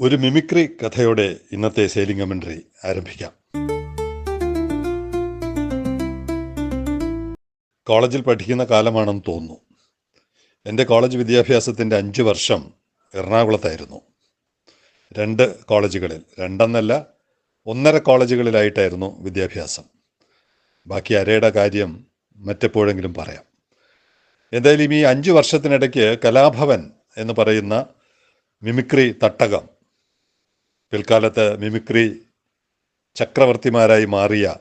ഒരു മിമിക്രി കഥയോടെ ഇന്നത്തെ sailing commentary ആരംഭിക്കാം. കോളേജിൽ പഠിക്കുന്ന കാലമാണെന്ന് തോന്നുന്നു. എന്റെ കോളേജ് വിദ്യാഭ്യാസത്തിന്റെ അഞ്ച് വർഷം എറണാകുളത്തായിരുന്നു. രണ്ട് കോളേജുകളിൽ രണ്ടെന്നല്ല ഒന്നര കോളേജുകളിലായിട്ടായിരുന്നു വിദ്യാഭ്യാസം. ബാക്കി അരയുടെ കാര്യം മറ്റെപ്പോഴെങ്കിലും പറയാം. എന്തായാലും ഈ അഞ്ച് വർഷത്തിനിടയ്ക്ക് കലാഭവൻ എന്ന് പറയുന്ന മിമിക്രി തട്ടകം പിൽക്കാലത്ത് മിമിക്രി ചക്രവർത്തിമാരായി മാറിയ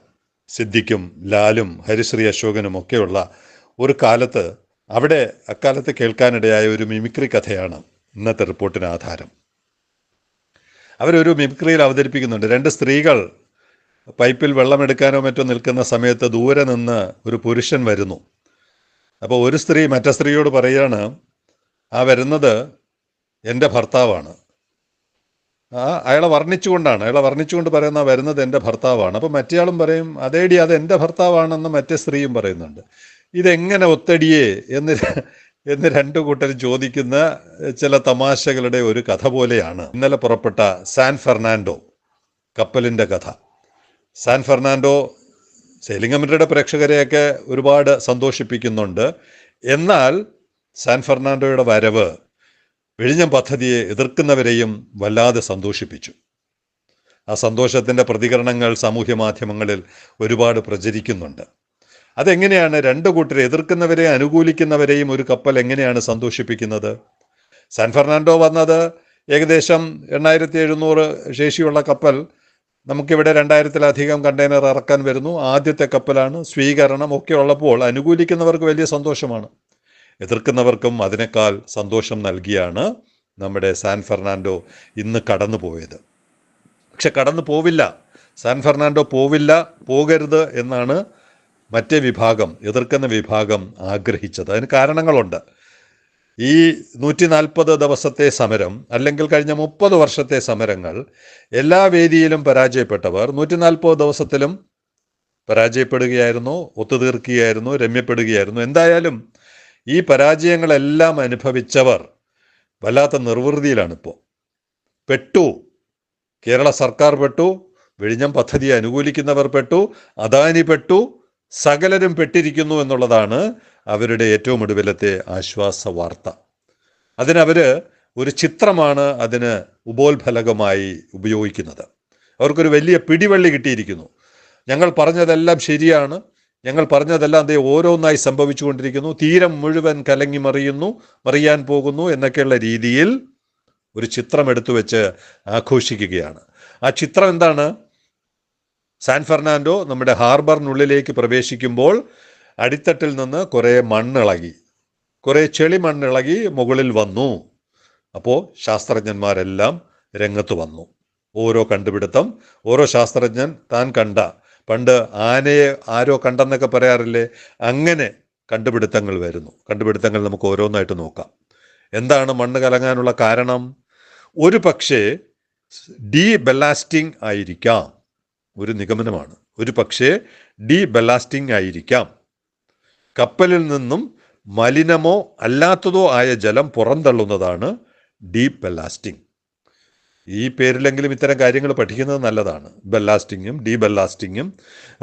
സിദ്ധിക്കും ലാലും ഹരിശ്രീ അശോകനും ഒക്കെയുള്ള ഒരു കാലത്ത് അവിടെ അക്കാലത്ത് കേൾക്കാനിടയായ ഒരു മിമിക്രി കഥയാണ് ഇന്നത്തെ റിപ്പോർട്ടിന് ആധാരം. അവരൊരു മിമിക്രിയിൽ അവതരിപ്പിക്കുന്നുണ്ട്. രണ്ട് സ്ത്രീകൾ പൈപ്പിൽ വെള്ളമെടുക്കാനോ മറ്റോ നിൽക്കുന്ന സമയത്ത് ദൂരെ നിന്ന് ഒരു പുരുഷൻ വരുന്നു. അപ്പോൾ ഒരു സ്ത്രീ മറ്റേ സ്ത്രീയോട് പറയാണ് ആ വരുന്നത് എന്റെ ഭർത്താവാണ്. ആ അയാളെ വർണിച്ചുകൊണ്ടാണ്. അയാളെ വർണിച്ചുകൊണ്ട് പറയുന്ന വരുന്നത് എന്റെ ഭർത്താവാണ്. അപ്പം മറ്റേയാളും പറയും അതേടി അത് എന്റെ ഭർത്താവാണെന്ന് മറ്റേ സ്ത്രീയും പറയുന്നുണ്ട്. ഇതെങ്ങനെ ഒത്തടിയേ എന്ന് എന്ന് രണ്ടു കൂട്ടരും ചോദിക്കുന്ന ചില തമാശകളുടെ ഒരു കഥ പോലെയാണ്. ഇന്നലെ പുറപ്പെട്ട സാൻ ഫെർണാൻഡോ കപ്പലിന്റെ കഥ. സാൻ ഫെർണാൻഡോ സെയിലിംഗ് കമ്മിറ്റിയുടെ പ്രേക്ഷകരെയൊക്കെ ഒരുപാട് സന്തോഷിപ്പിക്കുന്നുണ്ട്. എന്നാൽ സാൻ ഫെർണാൻഡോയുടെ വരവ് വിഴിഞ്ഞം പദ്ധതിയെ എതിർക്കുന്നവരെയും വല്ലാതെ സന്തോഷിപ്പിച്ചു. ആ സന്തോഷത്തിന്റെ പ്രതികരണങ്ങൾ സാമൂഹ്യ മാധ്യമങ്ങളിൽ ഒരുപാട് പ്രചരിക്കുന്നുണ്ട്. അതെങ്ങനെയാണ് രണ്ട് കൂട്ടരെ എതിർക്കുന്നവരെ അനുകൂലിക്കുന്നവരെയും ഒരു കപ്പൽ എങ്ങനെയാണ് സന്തോഷിപ്പിക്കുന്നത്? സാൻ ഫെർണാണ്ടോ വന്നത് ഏകദേശം എണ്ണായിരത്തി എഴുന്നൂറ് ശേഷിയുള്ള കപ്പൽ നമുക്കിവിടെ രണ്ടായിരത്തിലധികം കണ്ടെയ്നർ ഇറക്കാൻ വരുന്നു. ആദ്യത്തെ കപ്പലാണ് സ്വീകരണം. ഒക്കെ ഉള്ളപ്പോൾ അനുകൂലിക്കുന്നവർക്ക് വലിയ സന്തോഷമാണ്. എതിർക്കുന്നവർക്കും അതിനേക്കാൾ സന്തോഷം നൽകിയാണ് നമ്മുടെ സാൻ ഫെർണാൻഡോ ഇന്ന് കടന്നു പോയത് പക്ഷെ കടന്നു പോവില്ല. സാൻ ഫെർണാൻഡോ പോവില്ല പോകരുത് എന്നാണ് മറ്റേ വിഭാഗം എതിർക്കുന്ന വിഭാഗം ആഗ്രഹിച്ചത്. അതിന് കാരണങ്ങളുണ്ട്. ഈ നൂറ്റി നാൽപ്പത് ദിവസത്തെ സമരം അല്ലെങ്കിൽ കഴിഞ്ഞ മുപ്പത് വർഷത്തെ സമരങ്ങൾ എല്ലാ വേദിയിലും പരാജയപ്പെട്ടവർ നൂറ്റി നാൽപ്പത് ദിവസത്തിലും പരാജയപ്പെടുകയായിരുന്നു ഒത്തുതീർക്കുകയായിരുന്നു രമ്യപ്പെടുകയായിരുന്നു. എന്തായാലും ഈ പരാജയങ്ങളെല്ലാം അനുഭവിച്ചവർ വല്ലാത്ത നിർവൃതിയിലാണിപ്പോൾ പെട്ടു. കേരള സർക്കാർ പെട്ടു. വിഴിഞ്ഞം പദ്ധതി അനുകൂലിക്കുന്നവർ പെട്ടു. അദാനി പെട്ടു. സകലരും പെട്ടിരിക്കുന്നു എന്നുള്ളതാണ് അവരുടെ ഏറ്റവും ഒടുവിലത്തെ ആശ്വാസ വാർത്ത. അതിനവർ ഒരു ചിത്രമാണ് അതിന് ഉപോത്ഫലകമായി ഉപയോഗിക്കുന്നത്. അവർക്കൊരു വലിയ പിടിവള്ളി കിട്ടിയിരിക്കുന്നു. ഞങ്ങൾ പറഞ്ഞതെല്ലാം ശരിയാണ്. ഞങ്ങൾ പറഞ്ഞതെല്ലാം അതേ ഓരോന്നായി സംഭവിച്ചുകൊണ്ടിരിക്കുന്നു. തീരം മുഴുവൻ കലങ്ങി മറിയുന്നു മറിയാൻ പോകുന്നു എന്നൊക്കെയുള്ള രീതിയിൽ ഒരു ചിത്രം എടുത്തു വെച്ച് ആഘോഷിക്കുകയാണ്. ആ ചിത്രം എന്താണ്? സാൻ ഫെർണാൻഡോ നമ്മുടെ ഹാർബറിനുള്ളിലേക്ക് പ്രവേശിക്കുമ്പോൾ അടിത്തട്ടിൽ നിന്ന് കുറേ മണ്ണിളകി കുറേ ചെളി മണ്ണിളകി മുകളിൽ വന്നു. അപ്പോൾ ശാസ്ത്രജ്ഞന്മാരെല്ലാം രംഗത്ത് വന്നു. ഓരോ കണ്ടുപിടുത്തം ഓരോ ശാസ്ത്രജ്ഞൻ താൻ കണ്ട പണ്ട് ആനയെ ആരോ കണ്ടെന്നൊക്കെ പറയാറില്ലേ? അങ്ങനെ കണ്ടുപിടുത്തങ്ങൾ വരുന്നു. കണ്ടുപിടുത്തങ്ങൾ നമുക്ക് ഓരോന്നായിട്ട് നോക്കാം. എന്താണ് മണ്ണ് കലങ്ങാനുള്ള കാരണം? ഒരു പക്ഷേ ഡീ ബെല്ലാസ്റ്റിംഗ് ആയിരിക്കാം. ഒരു നിഗമനമാണ്. ഒരു പക്ഷേ ഡീ ബെല്ലാസ്റ്റിംഗ് ആയിരിക്കാം. കപ്പലിൽ നിന്നും മലിനമോ അല്ലാത്തതോ ആയ ജലം പുറന്തള്ളുന്നതാണ് ഡീപ് ബെല്ലാസ്റ്റിംഗ് ഈ പേരിലെങ്കിലും ഇത്തരം കാര്യങ്ങൾ പഠിക്കുന്നത് നല്ലതാണ്. ബെല്ലാസ്റ്റിങ്ങും ഡീ ബെല്ലാസ്റ്റിങ്ങും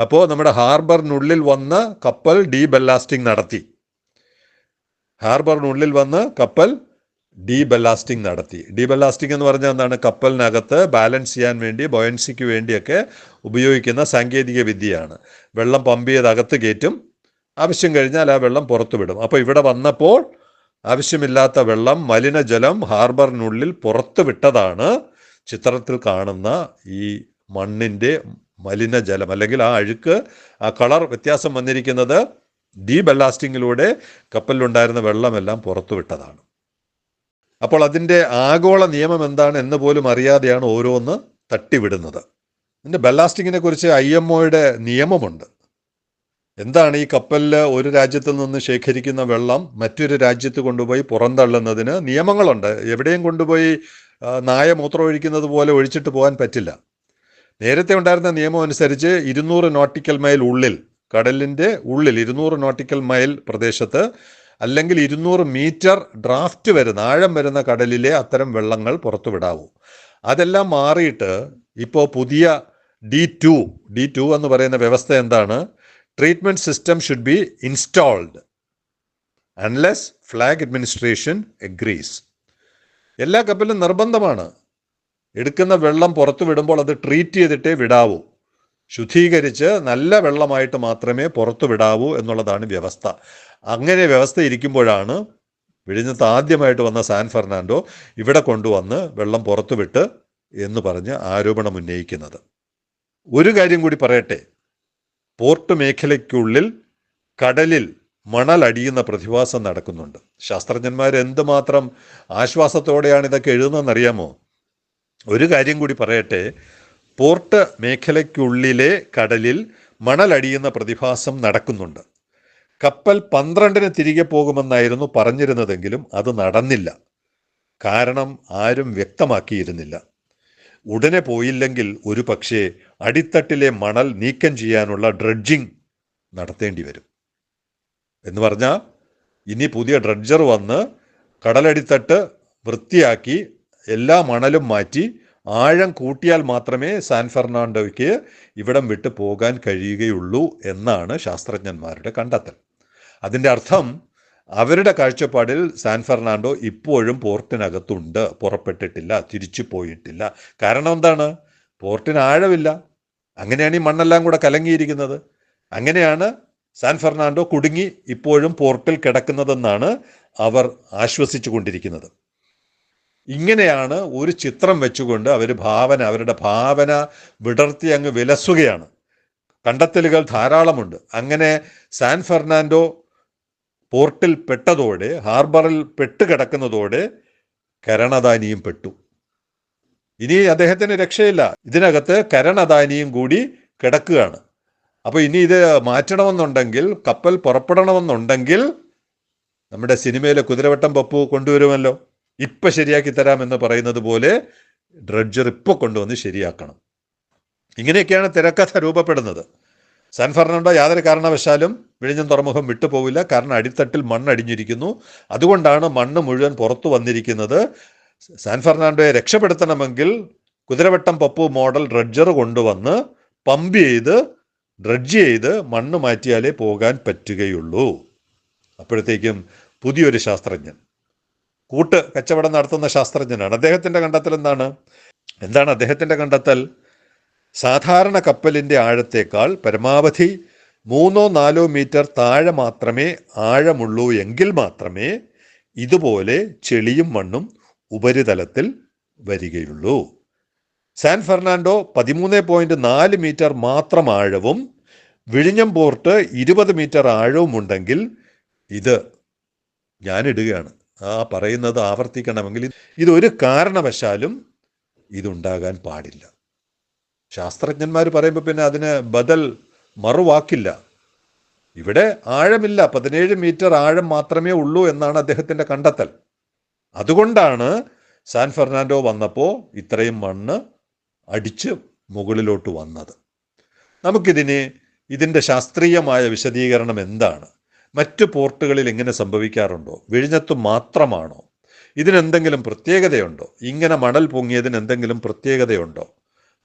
അപ്പോൾ നമ്മുടെ ഹാർബറിനുള്ളിൽ വന്ന് കപ്പൽ ഡീ ബെല്ലാസ്റ്റിംഗ് നടത്തി. ഹാർബറിനുള്ളിൽ വന്ന് കപ്പൽ ഡീ ബെല്ലാസ്റ്റിംഗ് നടത്തി. ഡീ ബെല്ലാസ്റ്റിംഗ് എന്ന് പറഞ്ഞാൽ എന്താണ്? കപ്പലിനകത്ത് ബാലൻസ് ചെയ്യാൻ വേണ്ടി ബോയൻസിക്ക് വേണ്ടിയൊക്കെ ഉപയോഗിക്കുന്ന സാങ്കേതിക വിദ്യയാണ്. വെള്ളം പമ്പ് ചെയ്ത് അകത്ത് കയറ്റും. ആവശ്യം കഴിഞ്ഞാൽ ആ വെള്ളം പുറത്തു വിടും. അപ്പോൾ ഇവിടെ വന്നപ്പോൾ ആവശ്യമില്ലാത്ത വെള്ളം മലിനജലം ഹാർബറിനുള്ളിൽ പുറത്തു വിട്ടതാണ്. ചിത്രത്തിൽ കാണുന്ന ഈ മണ്ണിന്റെ മലിനജലം അല്ലെങ്കിൽ ആ അഴുക്ക് ആ കളർ വ്യത്യാസം വന്നിരിക്കുന്നത് ഡീ ബെല്ലാസ്റ്റിങ്ങിലൂടെ കപ്പലിലുണ്ടായിരുന്ന വെള്ളമെല്ലാം പുറത്തുവിട്ടതാണ് അപ്പോൾ അതിന്റെ ആഗോള നിയമം എന്താണ് എന്ന് പോലും അറിയാതെയാണ് ഓരോന്ന് തട്ടിവിടുന്നത്. ഇതിന്റെ ബെല്ലാസ്റ്റിങ്ങിനെ കുറിച്ച് ഐ എം ഒയുടെ നിയമമുണ്ട്. എന്താണ് ഈ കപ്പലിൽ ഒരു രാജ്യത്തു നിന്ന് ശേഖരിക്കുന്ന വെള്ളം മറ്റൊരു രാജ്യത്ത് കൊണ്ടുപോയി പുറന്തള്ളുന്നതിന് നിയമങ്ങളുണ്ട്. എവിടെയും കൊണ്ടുപോയി നായ മൂത്രം ഒഴിക്കുന്നത് പോലെ ഒഴിച്ചിട്ട് പോകാൻ പറ്റില്ല. നേരത്തെ ഉണ്ടായിരുന്ന നിയമം അനുസരിച്ച് ഇരുന്നൂറ് നോട്ടിക്കൽ മൈൽ ഉള്ളിൽ കടലിന്റെ ഉള്ളിൽ ഇരുന്നൂറ് നോട്ടിക്കൽ മൈൽ പ്രദേശത്ത് അല്ലെങ്കിൽ ഇരുന്നൂറ് മീറ്റർ ഡ്രാഫ്റ്റ് വരുന്ന ആഴം വരുന്ന കടലിലെ അത്തരം വെള്ളങ്ങൾ പുറത്തുവിടാവൂ അതെല്ലാം മാറിയിട്ട് ഇപ്പോൾ പുതിയ ഡി ടു ഡി ടു എന്ന് പറയുന്ന വ്യവസ്ഥ എന്താണ്? Treatment system should be installed unless flag administration agrees എല്ലാ കപ്പലും നിർബന്ധമാണ്. എടുക്കുന്ന വെള്ളം പുറത്തു വിടുമ്പോൾ അത് ട്രീറ്റ് ചെയ്തിട്ടേ വിടാവൂ. ശുദ്ധീകരിച്ച് നല്ല വെള്ളമായിട്ട് മാത്രമേ പുറത്തു വിടാവൂ എന്നുള്ളതാണ് വ്യവസ്ഥ. അങ്ങനെ വ്യവസ്ഥ ഇരിക്കുമ്പോഴാണ് വിഴിഞ്ഞത്ത് ആദ്യമായിട്ട് വന്ന സാൻ ഫെർണാണ്ടോ ഇവിടെ കൊണ്ടുവന്ന് വെള്ളം പുറത്തു വിട്ട് എന്ന് പറഞ്ഞ് ആരോപണം ഉന്നയിക്കുന്നത്. ഒരു കാര്യം കൂടി പറയട്ടെ. പോർട്ട് മേഖലയ്ക്കുള്ളിൽ കടലിൽ മണൽ അടിയുന്ന പ്രതിഭാസം നടക്കുന്നുണ്ട്. ശാസ്ത്രജ്ഞന്മാർ എന്തുമാത്രം ആശ്വാസത്തോടെയാണ് ഇതൊക്കെ എഴുതുന്നതെന്നറിയാമോ? ഒരു കാര്യം കൂടി പറയട്ടെ. പോർട്ട് മേഖലയ്ക്കുള്ളിലെ കടലിൽ മണലടിയുന്ന പ്രതിഭാസം നടക്കുന്നുണ്ട്. കപ്പൽ പന്ത്രണ്ടിന് തിരികെ പോകുമെന്നായിരുന്നു പറഞ്ഞിരുന്നതെങ്കിലും അത് നടന്നില്ല. കാരണം ആരും വ്യക്തമാക്കിയിരുന്നില്ല. ഉടനെ പോയില്ലെങ്കിൽ ഒരു പക്ഷേ അടിത്തട്ടിലെ മണൽ നീക്കം ചെയ്യാനുള്ള ഡ്രഡ്ജിങ് നടത്തേണ്ടി വരും. എന്ന് പറഞ്ഞാൽ ഇനി പുതിയ ഡ്രഡ്ജർ വന്ന് കടലടിത്തട്ട് വൃത്തിയാക്കി എല്ലാ മണലും മാറ്റി ആഴം കൂട്ടിയാൽ മാത്രമേ സാൻ ഫെർണാണ്ടോയ്ക്ക് ഇവിടം വിട്ട് പോകാൻ കഴിയുകയുള്ളൂ എന്നാണ് ശാസ്ത്രജ്ഞന്മാരുടെ കണ്ടെത്തൽ. അതിന്റെ അർത്ഥം അവരുടെ കാഴ്ചപ്പാടിൽ സാൻ ഫെർണാണ്ടോ ഇപ്പോഴും പോർട്ടിനകത്തുണ്ട്. പുറപ്പെട്ടിട്ടില്ല തിരിച്ചു പോയിട്ടില്ല. കാരണം എന്താണ്? പോർട്ടിന് ആഴമില്ല. അങ്ങനെയാണ് ഈ മണ്ണെല്ലാം കൂടെ കലങ്ങിയിരിക്കുന്നത്. അങ്ങനെയാണ് സാൻ ഫെർണാണ്ടോ കുടുങ്ങി ഇപ്പോഴും പോർട്ടിൽ കിടക്കുന്നതെന്നാണ് അവർ ആശ്വസിച്ചു കൊണ്ടിരിക്കുന്നത് ഇങ്ങനെയാണ് ഒരു ചിത്രം വെച്ചുകൊണ്ട് അവർ ഭാവന അവരുടെ ഭാവന വിടർത്തി അങ്ങ് വിലസുകയാണ്. കണ്ടെത്തലുകൾ ധാരാളമുണ്ട്. അങ്ങനെ സാൻ ഫെർണാണ്ടോ പോർട്ടിൽ പെട്ടതോടെ ഹാർബറിൽ പെട്ട് കിടക്കുന്നതോടെ കരണദാനിയും പെട്ടു. ഇനി അദ്ദേഹത്തിന് രക്ഷയില്ല. ഇതിനകത്ത് കരണദാനിയും കൂടി കിടക്കുകയാണ്. അപ്പോൾ ഇനി ഇത് മാറ്റണമെന്നുണ്ടെങ്കിൽ കപ്പൽ പുറപ്പെടണമെന്നുണ്ടെങ്കിൽ നമ്മുടെ സിനിമയിലെ കുതിരവട്ടം പപ്പു കൊണ്ടുവരുമല്ലോ. ഇപ്പം ശരിയാക്കി തരാമെന്ന് പറയുന്നത് പോലെ ഡ്രഡ്ജർ ഇപ്പോൾ കൊണ്ടുവന്ന് ശരിയാക്കണം. ഇങ്ങനെയൊക്കെയാണ് തിരക്കഥ രൂപപ്പെടുന്നത്. സാൻ ഫെർണാണ്ടോ യാതൊരു കാരണവശാലും വിഴിഞ്ഞം തുറമുഖം വിട്ടുപോവില്ല. കാരണം അടിത്തട്ടിൽ മണ്ണ് അടിഞ്ഞിരിക്കുന്നു. അതുകൊണ്ടാണ് മണ്ണ് മുഴുവൻ പുറത്തു വന്നിരിക്കുന്നത്. സാൻ ഫെർണാണ്ടോയെ രക്ഷപ്പെടുത്തണമെങ്കിൽ കുതിരവട്ടം പപ്പു മോഡൽ ഡ്രഡ്ജർ കൊണ്ടുവന്ന് പമ്പ് ചെയ്ത് ഡ്രഡ്ജ് ചെയ്ത് മണ്ണ് മാറ്റിയാലേ പോകാൻ പറ്റുകയുള്ളൂ. അപ്പോഴത്തേക്കും പുതിയൊരു ശാസ്ത്രജ്ഞൻ. കൂട്ട് കച്ചവടം നടത്തുന്ന ശാസ്ത്രജ്ഞനാണ്. അദ്ദേഹത്തിന്റെ കണ്ടെത്തൽ എന്താണ്? എന്താണ് അദ്ദേഹത്തിന്റെ കണ്ടെത്തൽ? സാധാരണ കപ്പലിന്റെ ആഴത്തേക്കാൾ പരമാവധി മൂന്നോ നാലോ മീറ്റർ താഴെ മാത്രമേ ആഴമുള്ളൂ എങ്കിൽ മാത്രമേ ഇതുപോലെ ചെളിയും മണ്ണും ഉപരിതലത്തിൽ വരികയുള്ളൂ. സാൻ ഫെർണാണ്ടോ പതിമൂന്ന് പോയിന്റ് നാല് മീറ്റർ മാത്രം ആഴവും വിഴിഞ്ഞം പോർട്ട് ഇരുപത് മീറ്റർ ആഴവും ഉണ്ടെങ്കിൽ ഇത് ഞാനിടുകയാണ്. ആ പറയുന്നത് ആവർത്തിക്കണമെങ്കിൽ ഇതൊരു കാരണവശാലും ഇതുണ്ടാകാൻ പാടില്ല. ശാസ്ത്രജ്ഞന്മാർ പറയുമ്പോൾ പിന്നെ അതിന് ബദൽ മറുവാക്കില്ല. ഇവിടെ ആഴമില്ല. പതിനേഴ് മീറ്റർ ആഴം മാത്രമേ ഉള്ളൂ എന്നാണ് അദ്ദേഹത്തിന്റെ കണ്ടെത്തൽ. അതുകൊണ്ടാണ് സാൻ ഫെർണാണ്ടോ വന്നപ്പോൾ ഇത്രയും മണ്ണ് അടിച്ച് മുകളിലോട്ട് വന്നത്. നമുക്കിതിന് ഇതിന്റെ ശാസ്ത്രീയമായ വിശദീകരണം എന്താണ്? മറ്റ് പോർട്ടുകളിൽ എങ്ങനെ സംഭവിക്കാറുണ്ടോ? വിഴിഞ്ഞത്ത് മാത്രമാണോ? ഇതിനെന്തെങ്കിലും പ്രത്യേകതയുണ്ടോ? ഇങ്ങനെ മണൽ പൊങ്ങിയതിന് എന്തെങ്കിലും പ്രത്യേകതയുണ്ടോ?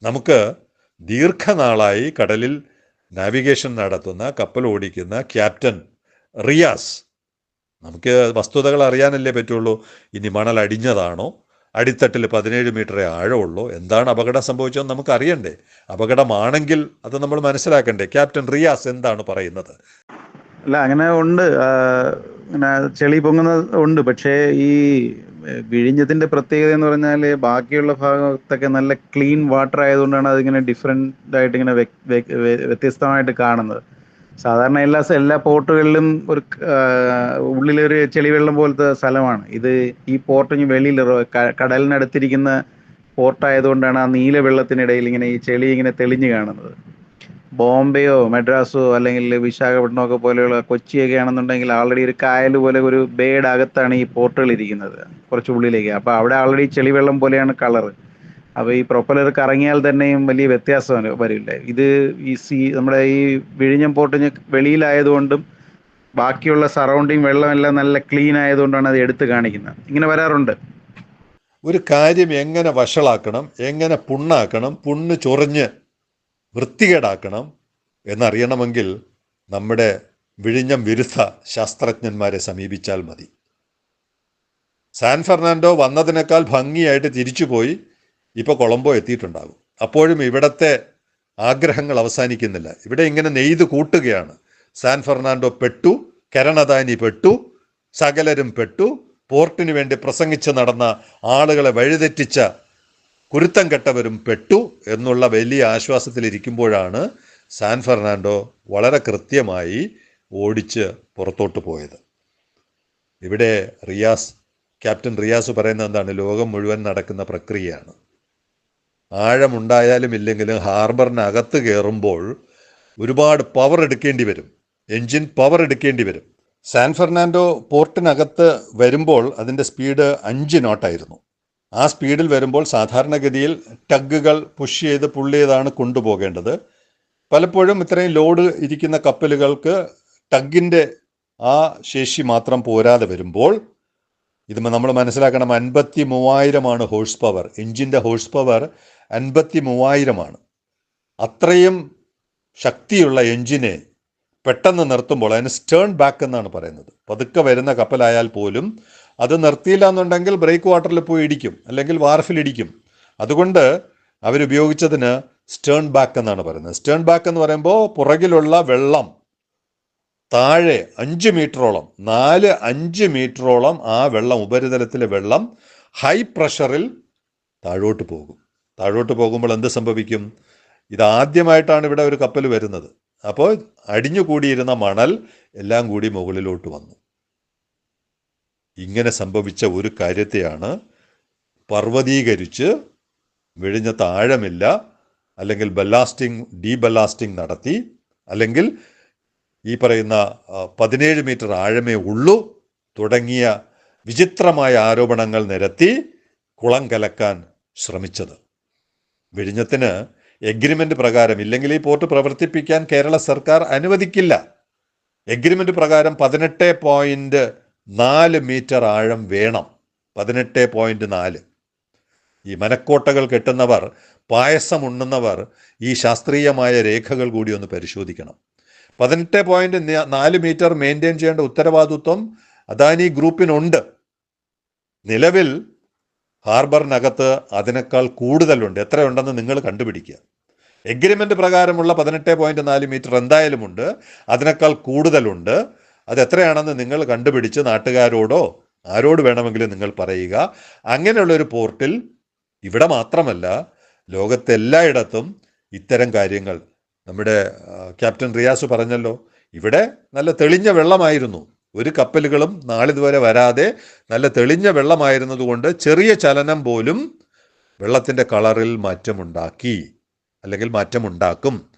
നമുക്ക് ദീർഘനാളായി കടലിൽ നാവിഗേഷൻ നടത്തുന്ന കപ്പൽ ഓടിക്കുന്ന ക്യാപ്റ്റൻ റിയാസ്. നമുക്ക് വസ്തുതകൾ അറിയാനല്ലേ പറ്റുള്ളൂ? ഇനി മണൽ അടിഞ്ഞതാണോ? അടിത്തട്ടിൽ പതിനേഴ് മീറ്ററേ ആഴമുള്ളൂ. എന്താണ് അപകടം സംഭവിച്ചതെന്ന് നമുക്കറിയണ്ടേ? അപകടമാണെങ്കിൽ അത് നമ്മൾ മനസ്സിലാക്കണ്ടേ? ക്യാപ്റ്റൻ റിയാസ് എന്താണ് പറയുന്നത്? അല്ല അങ്ങനെ ഉണ്ട്. അങ്ങനെ ചെളി പൊങ്ങുന്നത് ഉണ്ട്. പക്ഷേ ഈ വിഴിഞ്ഞത്തിന്റെ പ്രത്യേകത എന്ന് പറഞ്ഞാൽ ബാക്കിയുള്ള ഭാഗത്തൊക്കെ നല്ല ക്ലീൻ വാട്ടർ ആയതുകൊണ്ടാണ് അതിങ്ങനെ ഡിഫറെന്റ് ആയിട്ട് ഇങ്ങനെ വ്യ- വ്യ- വ്യ- വ്യത്യസ്തമായിട്ട് കാണുന്നത്. സാധാരണ എല്ലാ എല്ലാ പോർട്ടുകളിലും ഒരു ഉള്ളിലൊരു ചെളിവെള്ളം പോലത്തെ സ്ഥലമാണ്. ഇത് ഈ പോർട്ടിന് വെളിയിൽ കടലിനടുത്തിരിക്കുന്ന പോർട്ടായതുകൊണ്ടാണ് ആ നീല വെള്ളത്തിനിടയിൽ ഇങ്ങനെ ഈ ചെളി ഇങ്ങനെ തെളിഞ്ഞു കാണുന്നത്. ബോംബെയോ മദ്രാസോ അല്ലെങ്കിൽ വിശാഖപട്ടണമോ ഒക്കെ പോലെയുള്ള കൊച്ചിയൊക്കെ ആണെന്നുണ്ടെങ്കിൽ ആൾറെഡി ഒരു കായൽ പോലെ ഒരു ബേഡ് അകത്താണ് ഈ പോർട്ടുകൾ ഇരിക്കുന്നത് കുറച്ച് ഉള്ളിലേക്ക്. അപ്പോൾ അവിടെ ആൾറെഡി ചെളിവെള്ളം പോലെയാണ് കളറ് അപ്പോൾ ഈ പ്രൊപ്പലർ കറങ്ങിയാൽ തന്നെയും വലിയ വ്യത്യാസം വര- വരില്ല? ഇത് ഈ സി നമ്മുടെ ഈ വിഴിഞ്ഞം പോർട്ടിന് വെളിയിലായതുകൊണ്ടും ബാക്കിയുള്ള സറൗണ്ടിങ് വെള്ളമെല്ലാം നല്ല ക്ലീൻ ആയതുകൊണ്ടാണ് അത് എടുത്തു കാണിക്കുന്നത്. ഇങ്ങനെ വരാറുണ്ട്. ഒരു കാര്യം എങ്ങനെ വഷളാക്കണം എങ്ങനെ പുണ്ണാക്കണം പുണ്ണ് ചൊറിഞ്ഞ് വൃത്തികേടാക്കണം എന്നറിയണമെങ്കിൽ നമ്മുടെ വിഴിഞ്ഞം വിരുദ്ധ ശാസ്ത്രജ്ഞന്മാരെ സമീപിച്ചാൽ മതി. സാൻ ഫെർണാൻഡോ വന്നതിനേക്കാൾ ഭംഗിയായിട്ട് തിരിച്ചുപോയി. ഇപ്പോൾ കൊളംബോ എത്തിയിട്ടുണ്ടാകും. അപ്പോഴും ഇവിടത്തെ ആഗ്രഹങ്ങൾ അവസാനിക്കുന്നില്ല. ഇവിടെ ഇങ്ങനെ നെയ്ത് കൂട്ടുകയാണ്. സാൻ ഫെർണാണ്ടോ പെട്ടു കരണദാനി പെട്ടു സകലരും പെട്ടു പോർട്ടിനു വേണ്ടി പ്രസംഗിച്ച് നടന്ന ആളുകളെ വഴിതെറ്റിച്ച കുരുത്തം കെട്ടവരും പെട്ടു എന്നുള്ള വലിയ ആശ്വാസത്തിലിരിക്കുമ്പോഴാണ് സാൻ ഫെർണാണ്ടോ വളരെ കൃത്യമായി ഓടിച്ച് പുറത്തോട്ട് പോയത്. ഇവിടെ റിയാസ് ക്യാപ്റ്റൻ റിയാസ് പറയുന്നത് എന്താണ്? ലോകം മുഴുവൻ നടക്കുന്ന പ്രക്രിയയാണ്. ആഴമുണ്ടായാലും ഇല്ലെങ്കിലും ഹാർബറിനകത്ത് കയറുമ്പോൾ ഒരുപാട് പവർ എടുക്കേണ്ടി വരും. എൻജിൻ പവർ എടുക്കേണ്ടി വരും. സാൻ ഫെർണാൻഡോ പോർട്ടിനകത്ത് വരുമ്പോൾ അതിന്റെ സ്പീഡ് അഞ്ച് നോട്ടായിരുന്നു ആ സ്പീഡിൽ വരുമ്പോൾ സാധാരണഗതിയിൽ ടഗ്ഗുകൾ പുഷ് ചെയ്ത് പുള്ള് ചെയ്താണ് കൊണ്ടുപോകേണ്ടത്. പലപ്പോഴും ഇത്രയും ലോഡ് ഇരിക്കുന്ന കപ്പലുകൾക്ക് ടഗിന്റെ ആ ശേഷി മാത്രം പോരാതെ വരുമ്പോൾ ഇത് നമ്മൾ മനസ്സിലാക്കണം അൻപത്തി മൂവായിരമാണ് ഹോഴ്സ് പവർ എഞ്ചിന്റെ ഹോഴ്സ് പവർ അൻപത്തി മൂവായിരമാണ് അത്രയും ശക്തിയുള്ള എഞ്ചിനെ പെട്ടെന്ന് നിർത്തുമ്പോൾ അതിന് സ്റ്റേൺ ബാക്ക് എന്നാണ് പറയുന്നത്. പതുക്കെ വരുന്ന കപ്പലായാൽ പോലും അത് നിർത്തിയില്ല എന്നുണ്ടെങ്കിൽ ബ്രേക്ക് വാട്ടറിൽ പോയി ഇടിക്കും അല്ലെങ്കിൽ വാർഫിൽ ഇടിക്കും. അതുകൊണ്ട് അവരുപയോഗിച്ചതിന് സ്റ്റേൺ ബാക്ക് എന്നാണ് പറയുന്നത്. സ്റ്റേൺ ബാക്ക് എന്ന് പറയുമ്പോൾ പുറകിലുള്ള വെള്ളം താഴെ അഞ്ച് മീറ്ററോളം നാല് അഞ്ച് മീറ്ററോളം ആ വെള്ളം ഉപരിതലത്തിലെ വെള്ളം ഹൈ പ്രഷറിൽ താഴോട്ട് പോകും. താഴോട്ട് പോകുമ്പോൾ എന്ത് സംഭവിക്കും? ഇതാദ്യമായിട്ടാണ് ഇവിടെ ഒരു കപ്പൽ വരുന്നത്. അപ്പോൾ അടിഞ്ഞുകൂടിയിരുന്ന മണൽ എല്ലാം കൂടി മുകളിലോട്ട് വന്നു. ഇങ്ങനെ സംഭവിച്ച ഒരു കാര്യത്തെയാണ് പർവതീകരിച്ച് വിഴിഞ്ഞ താഴമില്ല അല്ലെങ്കിൽ ബല്ലാസ്റ്റിംഗ് ഡീബല്ലാസ്റ്റിംഗ് നടത്തി അല്ലെങ്കിൽ ഈ പറയുന്ന പതിനേഴ് മീറ്റർ ആഴമേ ഉള്ളൂ തുടങ്ങിയ വിചിത്രമായ ആരോപണങ്ങൾ നിരത്തി കുളം കലക്കാൻ ശ്രമിച്ചത്. വിഴിഞ്ഞത്തിന് എഗ്രിമെന്റ് പ്രകാരം ഇല്ലെങ്കിൽ ഈ പോർട്ട് പ്രവർത്തിപ്പിക്കാൻ കേരള സർക്കാർ അനുവദിക്കില്ല. എഗ്രിമെന്റ് പ്രകാരം പതിനെട്ട് പോയിന്റ് നാല് മീറ്റർ ആഴം വേണം. പതിനെട്ട് പോയിന്റ് നാല്. ഈ മനക്കോട്ടകൾ കെട്ടുന്നവർ പായസം ഉണ്ണുന്നവർ ഈ ശാസ്ത്രീയമായ രേഖകൾ കൂടി ഒന്ന് പരിശോധിക്കണം. പതിനെട്ട് പോയിന്റ് നാല് മീറ്റർ മെയിന്റെയിൻ ചെയ്യേണ്ട ഉത്തരവാദിത്വം അദാനി ഗ്രൂപ്പിനുണ്ട്. നിലവിൽ ഹാർബറിനകത്ത് അതിനേക്കാൾ കൂടുതലുണ്ട്. എത്രയുണ്ടെന്ന് നിങ്ങൾ കണ്ടുപിടിക്കുക. എഗ്രിമെന്റ് പ്രകാരമുള്ള പതിനെട്ട് പോയിന്റ് നാല് മീറ്റർ എന്തായാലും ഉണ്ട്. അതിനേക്കാൾ കൂടുതലുണ്ട്. അത് എത്രയാണെന്ന് നിങ്ങൾ കണ്ടുപിടിച്ച് നാട്ടുകാരോടോ ആരോട് വേണമെങ്കിലും നിങ്ങൾ പറയുക. അങ്ങനെയുള്ളൊരു പോർട്ടിൽ ഇവിടെ മാത്രമല്ല ലോകത്തെല്ലായിടത്തും ഇത്തരം കാര്യങ്ങൾ. നമ്മുടെ ക്യാപ്റ്റൻ റിയാസ് പറഞ്ഞല്ലോ ഇവിടെ നല്ല തെളിഞ്ഞ വെള്ളമായിരുന്നു. ഒരു കപ്പലുകളും നാളിതുവരെ വരാതെ നല്ല തെളിഞ്ഞ വെള്ളമായിരുന്നതുകൊണ്ട് ചെറിയ ചലനം പോലും വെള്ളത്തിന്റെ കളറിൽ മാറ്റമുണ്ടാക്കി അല്ലെങ്കിൽ മാറ്റമുണ്ടാക്കും.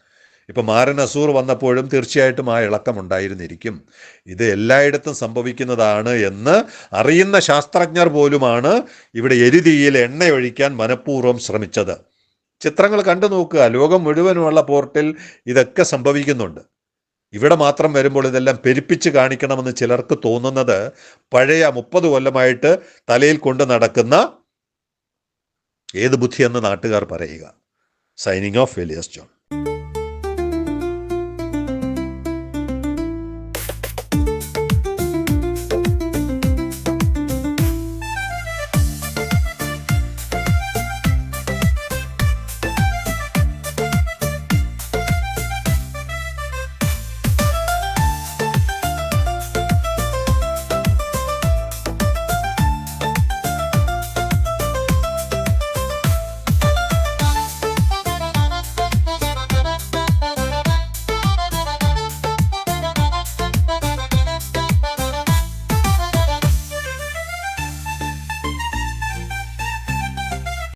ഇപ്പം മാരൻ അസൂർ വന്നപ്പോഴും തീർച്ചയായിട്ടും ആ ഇളക്കം ഉണ്ടായിരുന്നിരിക്കും. ഇത് എല്ലായിടത്തും സംഭവിക്കുന്നതാണ് എന്ന് അറിയുന്ന ശാസ്ത്രജ്ഞർ പോലുമാണ് ഇവിടെ എരുതിയിൽ എണ്ണയൊഴിക്കാൻ മനഃപൂർവം ശ്രമിച്ചത്. ചിത്രങ്ങൾ കണ്ടു നോക്കുക ലോകം മുഴുവനുമുള്ള പോർട്ടിൽ ഇതൊക്കെ സംഭവിക്കുന്നുണ്ട്. ഇവിടെ മാത്രം വരുമ്പോൾ ഇതെല്ലാം പെരുപ്പിച്ച് കാണിക്കണമെന്ന് ചിലർക്ക് തോന്നുന്നത് പഴയ മുപ്പത് കൊല്ലമായിട്ട് തലയിൽ കൊണ്ട് നടക്കുന്ന ഏത് ബുദ്ധിയെന്ന് നാട്ടുകാർ പറയുക. Signing off വെലിയസ് John